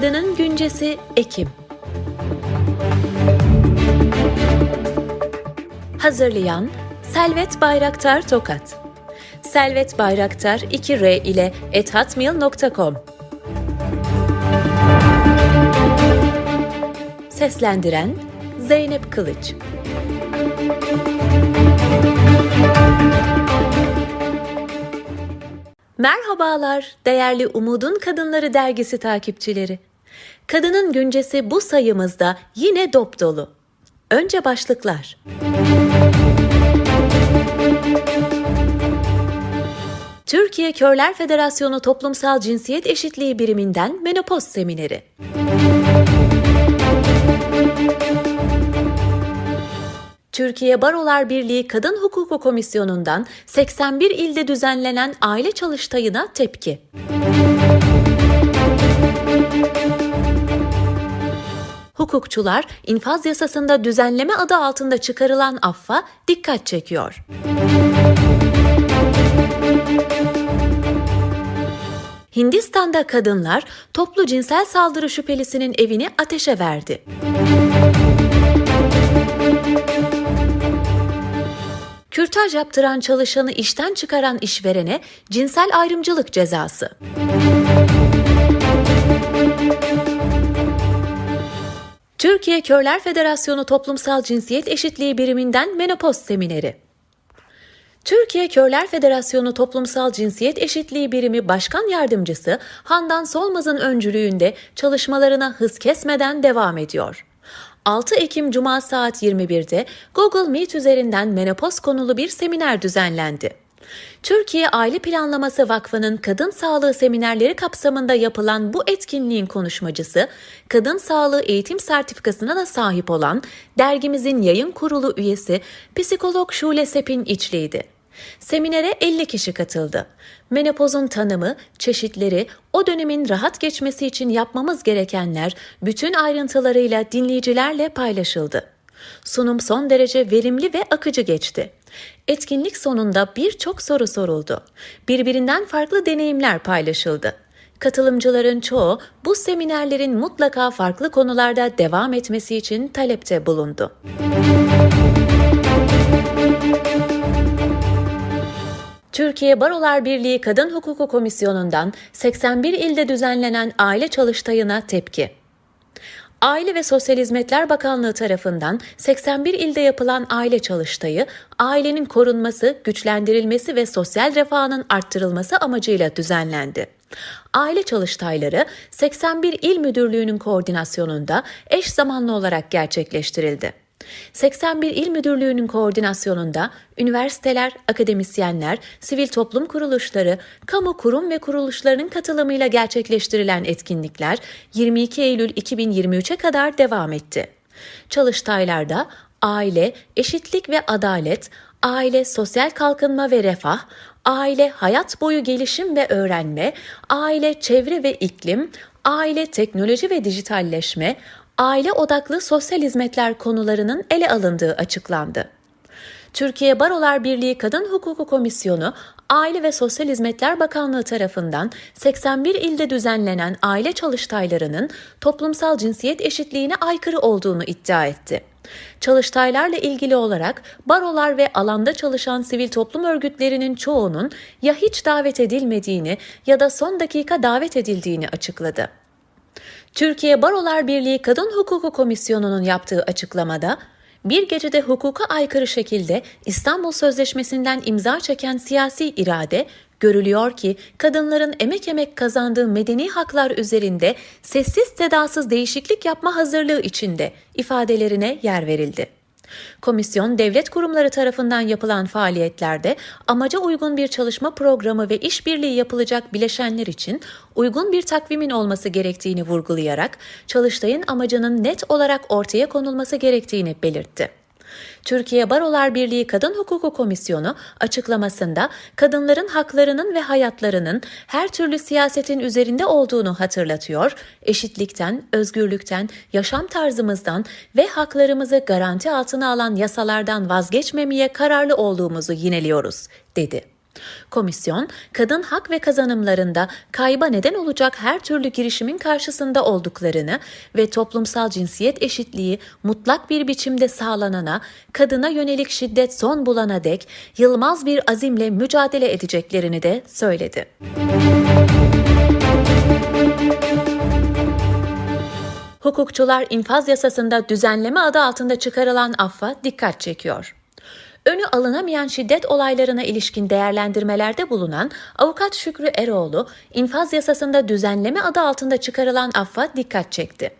Kadının Güncesi Ekim. Hazırlayan Selvet Bayraktar Tokat. Selvet Bayraktar 2R ile ethatmail.com Seslendiren Zeynep Kılıç. Merhabalar değerli Umudun Kadınları dergisi takipçileri. Kadının Güncesi bu sayımızda yine dop dolu. Önce başlıklar. Türkiye Körler Federasyonu Toplumsal Cinsiyet Eşitliği Biriminden Menopoz Semineri. Türkiye Barolar Birliği Kadın Hukuku Komisyonu'ndan 81 ilde düzenlenen aile çalıştayına tepki. Hukukçular infaz yasasında düzenleme adı altında çıkarılan affa dikkat çekiyor. Hindistan'da kadınlar toplu cinsel saldırı şüphelisinin evini ateşe verdi. Kürtaj yaptıran çalışanı işten çıkaran işverene cinsel ayrımcılık cezası. Türkiye Körler Federasyonu Toplumsal Cinsiyet Eşitliği Biriminden Menopoz Semineri. Türkiye Körler Federasyonu Toplumsal Cinsiyet Eşitliği Birimi Başkan Yardımcısı Handan Solmaz'ın öncülüğünde çalışmalarına hız kesmeden devam ediyor. 6 Ekim Cuma saat 21'de Google Meet üzerinden menopoz konulu bir seminer düzenlendi. Türkiye Aile Planlaması Vakfı'nın kadın sağlığı seminerleri kapsamında yapılan bu etkinliğin konuşmacısı, kadın sağlığı eğitim sertifikasına da sahip olan dergimizin yayın kurulu üyesi psikolog Şule Sepin İçli'ydi. Seminere 50 kişi katıldı. Menopozun tanımı, çeşitleri, o dönemin rahat geçmesi için yapmamız gerekenler bütün ayrıntılarıyla dinleyicilerle paylaşıldı. Sunum son derece verimli ve akıcı geçti. Etkinlik sonunda birçok soru soruldu. Birbirinden farklı deneyimler paylaşıldı. Katılımcıların çoğu bu seminerlerin mutlaka farklı konularda devam etmesi için talepte bulundu. Türkiye Barolar Birliği Kadın Hukuku Komisyonu'ndan 81 ilde düzenlenen aile çalıştayına tepki. Aile ve Sosyal Hizmetler Bakanlığı tarafından 81 ilde yapılan aile çalıştayı, ailenin korunması, güçlendirilmesi ve sosyal refahının arttırılması amacıyla düzenlendi. Aile çalıştayları 81 il müdürlüğünün koordinasyonunda eş zamanlı olarak gerçekleştirildi. 81 İl Müdürlüğü'nün koordinasyonunda üniversiteler, akademisyenler, sivil toplum kuruluşları, kamu kurum ve kuruluşlarının katılımıyla gerçekleştirilen etkinlikler 22 Eylül 2023'e kadar devam etti. Çalıştaylarda aile, eşitlik ve adalet, aile, sosyal kalkınma ve refah, aile, hayat boyu gelişim ve öğrenme, aile, çevre ve iklim, aile, teknoloji ve dijitalleşme, aile odaklı sosyal hizmetler konularının ele alındığı açıklandı. Türkiye Barolar Birliği Kadın Hukuku Komisyonu, Aile ve Sosyal Hizmetler Bakanlığı tarafından 81 ilde düzenlenen aile çalıştaylarının toplumsal cinsiyet eşitliğine aykırı olduğunu iddia etti. Çalıştaylarla ilgili olarak barolar ve alanda çalışan sivil toplum örgütlerinin çoğunun ya hiç davet edilmediğini ya da son dakika davet edildiğini açıkladı. Türkiye Barolar Birliği Kadın Hukuku Komisyonu'nun yaptığı açıklamada, bir gecede hukuka aykırı şekilde İstanbul Sözleşmesi'nden imza çeken siyasi irade, görülüyor ki kadınların emek emek kazandığı medeni haklar üzerinde sessiz sedasız değişiklik yapma hazırlığı içinde ifadelerine yer verildi. Komisyon, devlet kurumları tarafından yapılan faaliyetlerde amaca uygun bir çalışma programı ve işbirliği yapılacak bileşenler için uygun bir takvimin olması gerektiğini vurgulayarak çalıştayın amacının net olarak ortaya konulması gerektiğini belirtti. Türkiye Barolar Birliği Kadın Hukuku Komisyonu açıklamasında kadınların haklarının ve hayatlarının her türlü siyasetin üzerinde olduğunu hatırlatıyor, eşitlikten, özgürlükten, yaşam tarzımızdan ve haklarımızı garanti altına alan yasalardan vazgeçmemeye kararlı olduğumuzu yineliyoruz, dedi. Komisyon, kadın hak ve kazanımlarında kayba neden olacak her türlü girişimin karşısında olduklarını ve toplumsal cinsiyet eşitliği mutlak bir biçimde sağlanana, kadına yönelik şiddet son bulana dek yılmaz bir azimle mücadele edeceklerini de söyledi. Hukukçular infaz yasasında düzenleme adı altında çıkarılan affa dikkat çekiyor. Önü alınamayan şiddet olaylarına ilişkin değerlendirmelerde bulunan avukat Şükrü Eroğlu, infaz yasasında düzenleme adı altında çıkarılan affa dikkat çekti.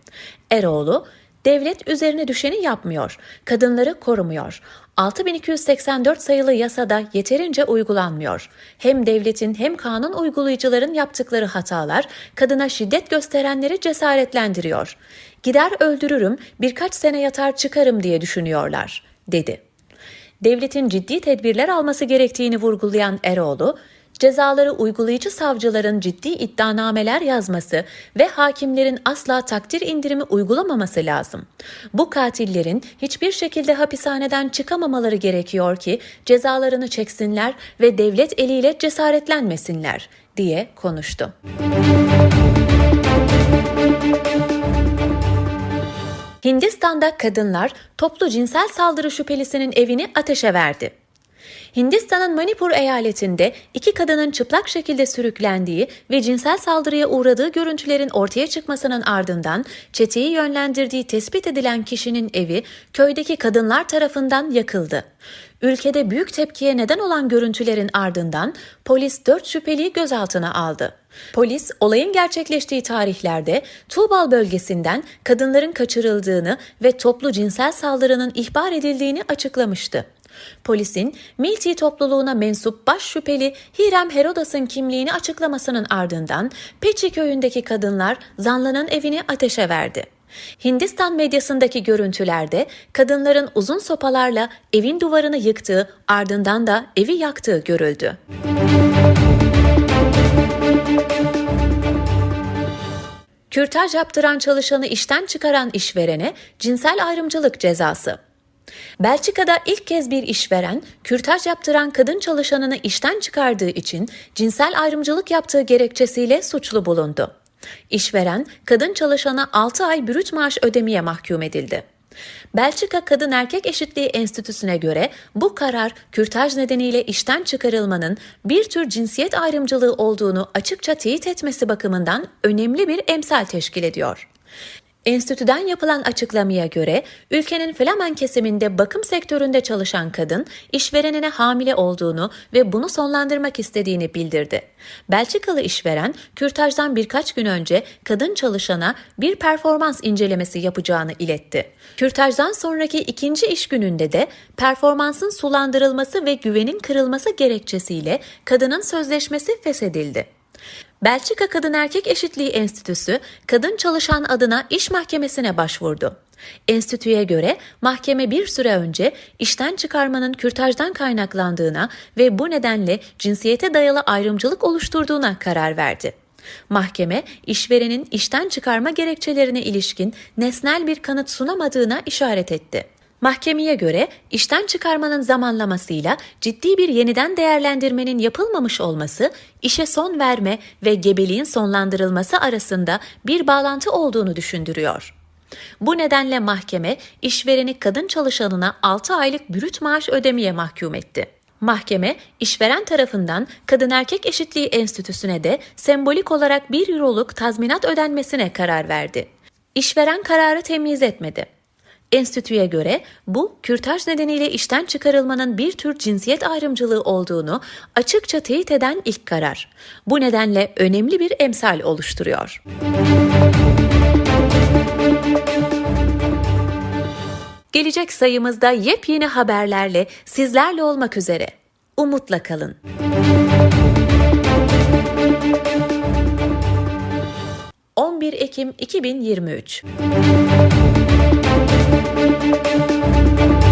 Eroğlu, devlet üzerine düşeni yapmıyor, kadınları korumuyor. 6284 sayılı yasada yeterince uygulanmıyor. Hem devletin hem kanun uygulayıcıların yaptıkları hatalar kadına şiddet gösterenleri cesaretlendiriyor. Gider öldürürüm, birkaç sene yatar çıkarım diye düşünüyorlar, dedi devletin ciddi tedbirler alması gerektiğini vurgulayan Eroğlu, cezaları uygulayıcı savcıların ciddi iddianameler yazması ve hakimlerin asla takdir indirimi uygulamaması lazım. Bu katillerin hiçbir şekilde hapishaneden çıkamamaları gerekiyor ki cezalarını çeksinler ve devlet eliyle cesaretlenmesinler diye konuştu. Hindistan'da kadınlar toplu cinsel saldırı şüphelisinin evini ateşe verdi. Hindistan'ın Manipur eyaletinde iki kadının çıplak şekilde sürüklendiği ve cinsel saldırıya uğradığı görüntülerin ortaya çıkmasının ardından çeteyi yönlendirdiği tespit edilen kişinin evi köydeki kadınlar tarafından yakıldı. Ülkede büyük tepkiye neden olan görüntülerin ardından polis dört şüpheliyi gözaltına aldı. Polis olayın gerçekleştiği tarihlerde Tuğbal bölgesinden kadınların kaçırıldığını ve toplu cinsel saldırının ihbar edildiğini açıklamıştı. Polisin Milti topluluğuna mensup baş şüpheli Hirem Herodas'ın kimliğini açıklamasının ardından Peçi köyündeki kadınlar zanlının evini ateşe verdi. Hindistan medyasındaki görüntülerde kadınların uzun sopalarla evin duvarını yıktığı ardından da evi yaktığı görüldü. Kürtaj yaptıran çalışanı işten çıkaran işverene cinsel ayrımcılık cezası. Belçika'da ilk kez bir işveren, kürtaj yaptıran kadın çalışanını işten çıkardığı için cinsel ayrımcılık yaptığı gerekçesiyle suçlu bulundu. İşveren, kadın çalışana 6 ay brüt maaş ödemeye mahkum edildi. Belçika Kadın Erkek Eşitliği Enstitüsü'ne göre bu karar kürtaj nedeniyle işten çıkarılmanın bir tür cinsiyet ayrımcılığı olduğunu açıkça teyit etmesi bakımından önemli bir emsal teşkil ediyor. Enstitüden yapılan açıklamaya göre ülkenin Flamen kesiminde bakım sektöründe çalışan kadın işverenine hamile olduğunu ve bunu sonlandırmak istediğini bildirdi. Belçikalı işveren kürtajdan birkaç gün önce kadın çalışana bir performans incelemesi yapacağını iletti. Kürtajdan sonraki ikinci iş gününde de performansın sulandırılması ve güvenin kırılması gerekçesiyle kadının sözleşmesi feshedildi. Belçika Kadın Erkek Eşitliği Enstitüsü kadın çalışan adına iş mahkemesine başvurdu. Enstitüye göre mahkeme bir süre önce işten çıkarmanın kürtajdan kaynaklandığına ve bu nedenle cinsiyete dayalı ayrımcılık oluşturduğuna karar verdi. Mahkeme, işverenin işten çıkarma gerekçelerine ilişkin nesnel bir kanıt sunamadığına işaret etti. Mahkemeye göre işten çıkarmanın zamanlamasıyla ciddi bir yeniden değerlendirmenin yapılmamış olması, işe son verme ve gebeliğin sonlandırılması arasında bir bağlantı olduğunu düşündürüyor. Bu nedenle mahkeme işvereni kadın çalışanına 6 aylık brüt maaş ödemeye mahkum etti. Mahkeme, işveren tarafından Kadın Erkek Eşitliği Enstitüsü'ne de sembolik olarak 1 euroluk tazminat ödenmesine karar verdi. İşveren kararı temyiz etmedi. Enstitüye göre bu kürtaj nedeniyle işten çıkarılmanın bir tür cinsiyet ayrımcılığı olduğunu açıkça teyit eden ilk karar. Bu nedenle önemli bir emsal oluşturuyor. Gelecek sayımızda yepyeni haberlerle sizlerle olmak üzere. Umutla kalın. 11 Ekim 2023 Thank you.